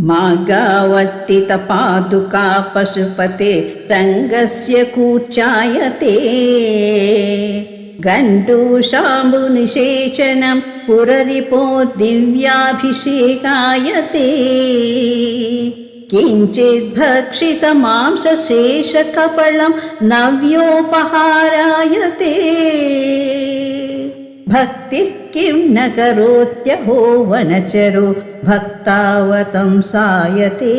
मागावर्तितपादुका पशुपते रङ्गस्य कूर्चायते। गण्डूशाम्बुनिषेचनं पुररिपो दिव्याभिषेकायते। किञ्चिद्भक्षितमांसशेषकपलं नव्योपहारायते भक्तिः किं न करोत्यहो वनचरो भक्तावतं सायते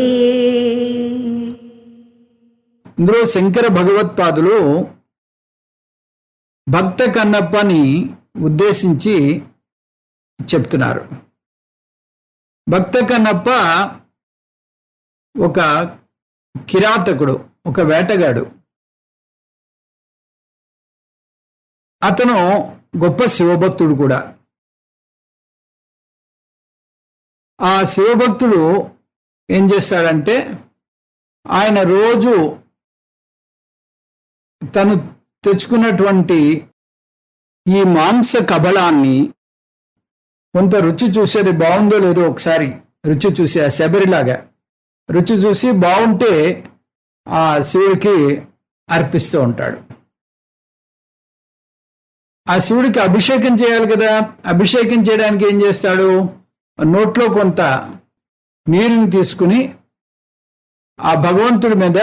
ఇందులో శంకర భగవత్పాదులు భక్త కన్నప్పని ఉద్దేశించి చెప్తున్నారు భక్త కన్నప్ప ఒక కిరాతకుడు ఒక వేటగాడు అతను గొప్ప శివభక్తుడు కూడా. ఆ శివభక్తుడు ఏం చేస్తాడంటే ఆయన రోజు తను తెచ్చుకున్నటువంటి ఈ మాంస కబలాన్ని కొంత రుచి చూసేది బాగుందో లేదో ఒకసారి రుచి చూసి ఆ శబరిలాగా రుచి చూసి బాగుంటే ఆ శివుడికి అర్పిస్తూ ఉంటాడు. ఆ శివుడికి అభిషేకం చేయాలి కదా. అభిషేకం చేయడానికి ఏం చేస్తాడు? నోట్లో కొంత నీరుని తీసుకుని ఆ భగవంతుడి మీద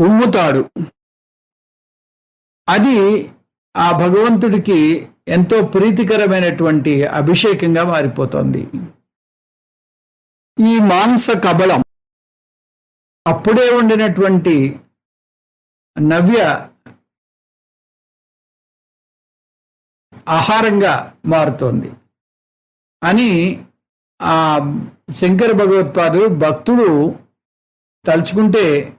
ఉమ్ముతాడు. అది ఆ భగవంతుడికి ఎంతో ప్రీతికరమైనటువంటి అభిషేకంగా మారిపోతుంది. ఈ మాంస కబలం అప్పుడే ఉండినటువంటి నవ్య ఆహారంగా మారుతోంది. అని ఆ శంకర భగవత్పాదుడు భక్తుడు తలుచుకుంటే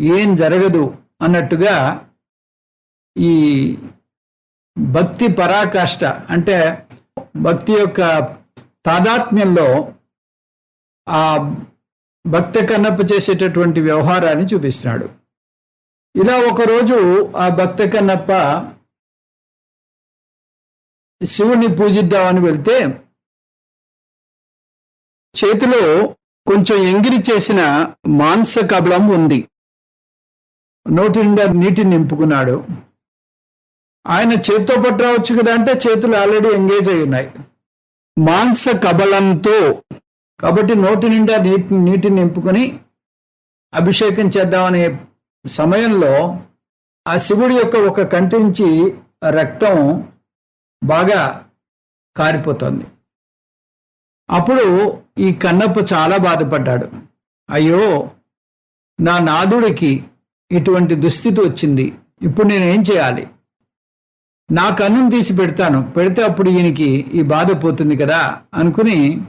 ఏం జరగదు అన్నట్టుగా ఈ భక్తి పరాకాష్ట అంటే భక్తి యొక్క తాదాత్మ్యంలో ఆ భక్త కన్నప్ప చేసేటటువంటి వ్యవహారాన్ని చూపిస్తున్నాడు. ఇలా ఒకరోజు ఆ భక్త కన్నప్ప శివుని పూజిద్దామని వెళ్తే చేతిలో కొంచెం ఎంగిరి చేసిన మాంస కబళం ఉంది. నోటి నిండా నీటిని నింపుకున్నాడు. ఆయన చేత్తో పట్టు రావచ్చు కదా అంటే చేతులు ఆల్రెడీ ఎంగేజ్ అయి ఉన్నాయి. మాంస కబలంతో కాబట్టి నోటి నిండా నీటి నీటిని నింపుకొని అభిషేకం చేద్దామనే సమయంలో ఆ శివుడి యొక్క ఒక కంటి నుంచి రక్తం బాగా కారిపోతుంది. అప్పుడు ఈ కన్నప్ప చాలా బాధపడ్డాడు. అయ్యో నా నాదుడికి ఇటువంటి దుస్థితి వచ్చింది. ఇప్పుడు నేను ఏం చేయాలి? నా కన్నును తీసి పెడతాను. పెడితే అప్పుడు ఈయనకి ఈ బాధ పోతుంది కదా అనుకుని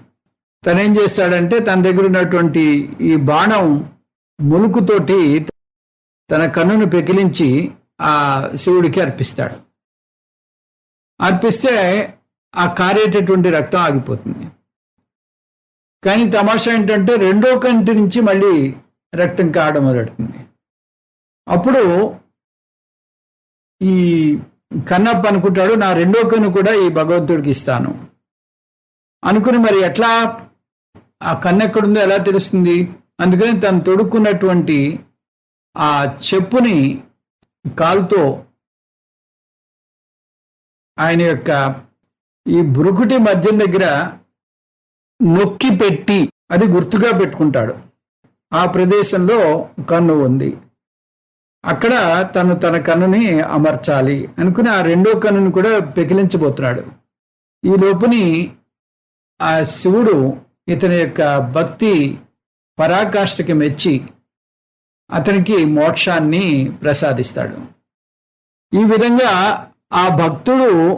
తనేం చేస్తాడంటే తన దగ్గర ఉన్నటువంటి ఈ బాణం ములుకుతోటి తన కన్నును పెకిలించి ఆ శివుడికి అర్పిస్తాడు. అర్పిస్తే ఆ కారేటటువంటి రక్తం ఆగిపోతుంది. కానీ తమాషా ఏంటంటే రెండో కంటి నుంచి మళ్ళీ రక్తం కావడం మొదలెడుతుంది అప్పుడు ఈ కన్నప్ప అనుకుంటాడు నా రెండో కన్ను కూడా ఈ భగవంతుడికి ఇస్తాను. అనుకుని మరి ఎట్లా? ఆ కన్ను ఎక్కడుందో ఎలా తెలుస్తుంది? అందుకని తను తొడుక్కున్నటువంటి ఆ చెప్పుని కాలుతో ఆయన యొక్క ఈ బురుకుటి మధ్యం దగ్గర నొక్కి పెట్టి అది గుర్తుగా పెట్టుకుంటాడు. ఆ ప్రదేశంలో కన్ను ఉంది. అక్కడ తను తన కన్నుని అమర్చాలి అనుకుని ఆ రెండో కన్నుని కూడా పెకిలించబోతున్నాడు. ఈ లోపుని ఆ శివుడు ఇతని యొక్క భక్తి పరాకాష్ఠకి మెచ్చి అతనికి మోక్షాన్ని ప్రసాదిస్తాడు. ఈ విధంగా ఆ భక్తుడు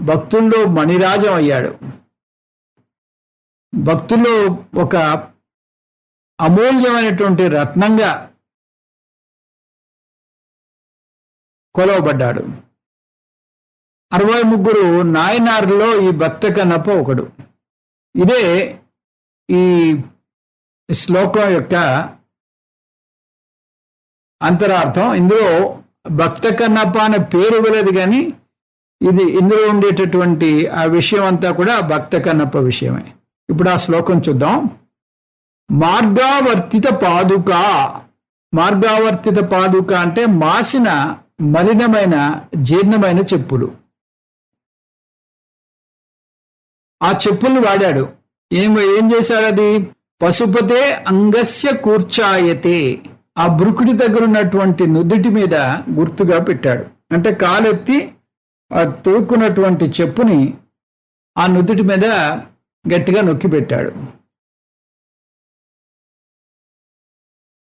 భక్తుల్లో మణిరాజం అయ్యాడు. భక్తుల్లో ఒక అమూల్యమైనటువంటి రత్నంగా కొలవబడ్డాడు. అరవై ముగ్గురు నాయనారులో ఈ భక్త కన్నప్ప ఒకడు. ఇదే ఈ శ్లోకం యొక్క అంతరార్థం. ఇందులో భక్త కన్నప్ప అనే పేరు ఇవ్వలేదు కానీ ఇది ఇందులో ఉండేటటువంటి ఆ విషయం అంతా కూడా భక్త కన్నప్ప విషయమే. ఇప్పుడు ఆ శ్లోకం చూద్దాం. మార్గావర్తిత పాదుక. మార్గావర్తిత పాదుక అంటే మాసిన మలినమైన జీర్ణమైన చెప్పులు. ఆ చెప్పుల్ని వాడాడు. ఏం ఏం చేశాడు అది? పశుపతే అంగస్య కూర్చాయతే. ఆ బృకుడి దగ్గర ఉన్నటువంటి నుదుటి మీద గుర్తుగా పెట్టాడు. అంటే కాలెత్తి ఆ తోక్కున్నటువంటి చెప్పుని ఆ నుదుటి మీద గట్టిగా నొక్కి పెట్టాడు.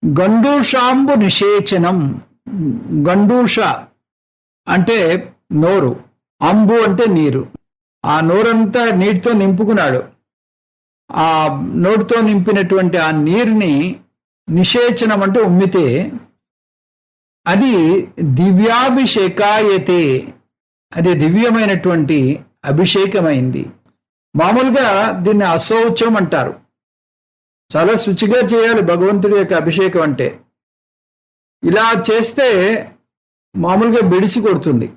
గండూషాంబు నిషేచనం. గండూష అంటే నోరు. అంబు అంటే నీరు. ఆ నోరంతా నీటితో నింపుకున్నాడు. ఆ నోటితో నింపినటువంటి ఆ నీరుని నిషేచనం అంటే ఉమ్మితే అది దివ్యాభిషేకాయతే అది దివ్యమైనటువంటి అభిషేకమైంది. మామూలుగా దీన్ని అశౌచం అంటారు. చాలా శుచిగా చేయాలి భగవంతుడి యొక్క అభిషేకం అంటే. ఇలా చేస్తే మామూలుగా బెడిసి కొడుతుంది.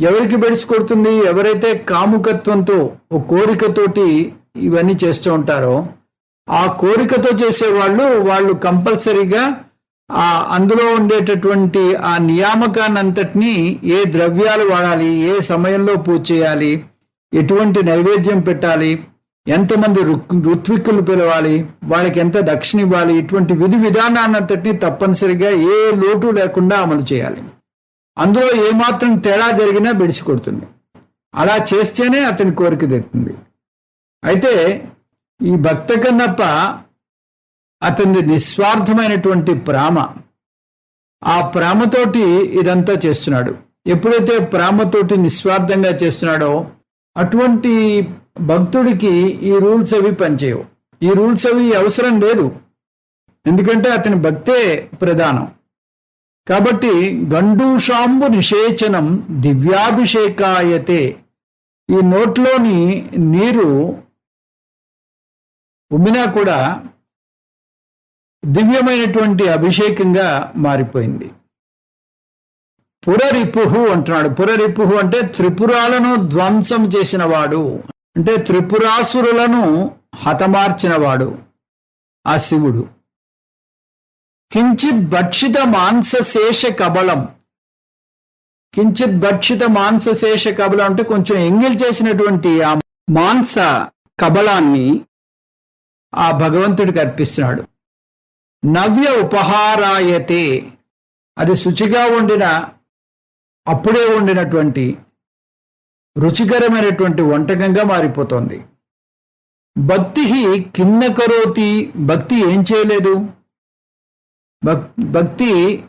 ఎవరికి బెడిసి కొడుతుంది? ఎవరైతే కాముకత్వంతో ఓ కోరికతోటి ఇవన్నీ చేస్తూ ఉంటారో ఆ కోరికతో చేసేవాళ్ళు వాళ్ళు కంపల్సరీగా ఆ అందులో ఉండేటటువంటి ఆ నియామకాన్ని అంతటినీ ఏ ద్రవ్యాలు వాడాలి ఏ సమయంలో పూజ చేయాలి ఎటువంటి నైవేద్యం పెట్టాలి ఎంతమంది ఋత్విక్కులు పిలవాలి వాళ్ళకి ఎంత దక్షిణ ఇవ్వాలి ఇటువంటి విధి విధానాన్ని అంతటినీ తప్పనిసరిగా ఏ లోటు లేకుండా అమలు చేయాలి. అందులో ఏమాత్రం తేడా జరిగినా బెడిసి కొడుతుంది అలా చేస్తేనే అతని కోరిక తీరుతుంది. అయితే ఈ భక్త కన్నప్ప అతని నిస్వార్థమైనటువంటి ప్రేమ. ఆ ప్రేమతోటి ఇదంతా చేస్తున్నాడు. ఎప్పుడైతే ప్రేమతోటి నిస్వార్థంగా చేస్తున్నాడో అటువంటి భక్తుడికి ఈ రూల్స్ అవి పనిచేయవు. ఈ రూల్స్ అవి అవసరం లేదు. ఎందుకంటే అతని భక్తే ప్రధానం. కాబట్టి గండూషాంబు నిషేచనం దివ్యాభిషేకాయతే. ఈ నోట్లోని నీరు ఉమ్మినా కూడా దివ్యమైనటువంటి అభిషేకంగా మారిపోయింది. పురరిపుహు అంటున్నాడు. పురరిపుహు అంటే త్రిపురాలను ధ్వంసం చేసినవాడు. అంటే త్రిపురాసురులను హతమార్చినవాడు ఆ శివుడు. కించిత్ భక్షిత మాంసశేష కబలం. కించిత్ భక్షిత మాంసశేష కబలం అంటే కొంచెం ఎంగిల్ చేసినటువంటి ఆ మాంస కబలాన్ని ఆ భగవంతుడికి అర్పిస్తున్నాడు. నవ్య ఉపహారాయతే. అది శుచిగా వండిన అప్పుడే వండినటువంటి రుచికరమైనటువంటి వంటకంగా మారిపోతోంది. భక్తి కిన్న కరోతి. భక్తి ఏం చేయలేదు? భక్ భక్తి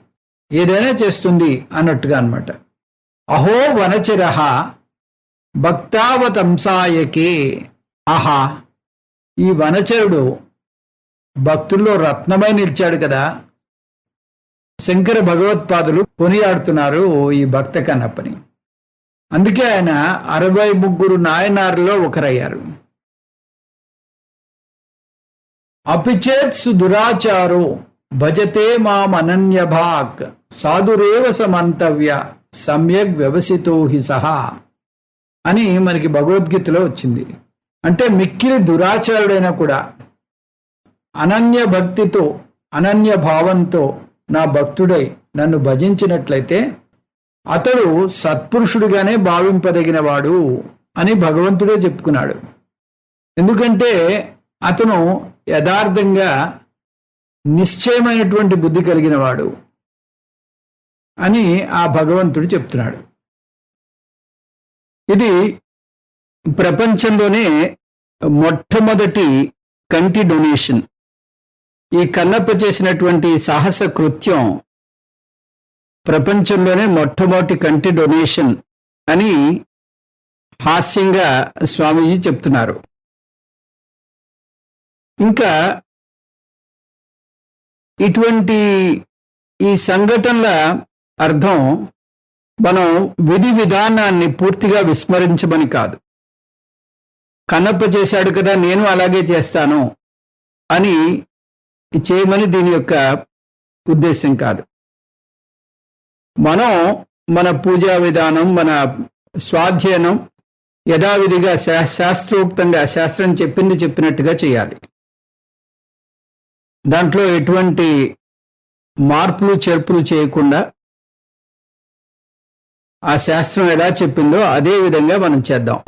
ఏదైనా చేస్తుంది అన్నట్టుగా అనమాట అహో వనచరహ భక్తావతంసాయకే. ఆహా! ఈ వనచరుడు భక్తుల్లో రత్నమై నిలిచాడు కదా. శంకర భగవత్పాదులు కొనియాడుతున్నారు ఈ భక్త కన్నప్పని. అందుకే ఆయన అరవై ముగ్గురు నాయనారులో ఒకరయ్యారు. అపిచేత్ దురాచారో భజతే మామనన్య భాక్ సాధురేవ సమంతవ్య సమ్యక్ వ్యవసితో హి సహా అని మనకి భగవద్గీతలో వచ్చింది. అంటే మిక్కిలి దురాచారుడైనా కూడా అనన్య భక్తితో అనన్య భావంతో నా భక్తుడై నన్ను భజించినట్లయితే అతడు సత్పురుషుడిగానే భావింపదగినవాడు అని భగవంతుడే చెప్పుకున్నాడు. ఎందుకంటే అతను యథార్థంగా నిశ్చయమైనటువంటి బుద్ధి కలిగిన వాడు అని ఆ భగవంతుడు చెప్తున్నాడు. ఇది ప్రపంచంలోనే మొట్టమొదటి కంటి డొనేషన్. ఈ కన్నప్ప చేసినటువంటి సాహస కృత్యం ప్రపంచంలోనే మొట్టమొదటి కంటి డొనేషన్ అని హాస్యంగా స్వామీజీ చెప్తున్నారు. ఇంకా ఇటువంటి ఈ సంఘటనల అర్థం మనం విధి విధానాన్ని పూర్తిగా విస్మరించమని కాదు. కన్నప్ప చేశాడు కదా నేను అలాగే చేస్తాను అని చేయమని దీని యొక్క ఉద్దేశం కాదు. మనం మన పూజా విధానం మన స్వాధ్యయనం యథావిధిగా శా- శాస్త్రోక్తంగా శాస్త్రం చెప్పింది చెప్పినట్టుగా చేయాలి. దాంట్లో ఎటువంటి మార్పులు చేర్పులు చేయకుండా ఆ శాస్త్రం ఎలా చెప్పిందో అదే విధంగా మనం చేద్దాం.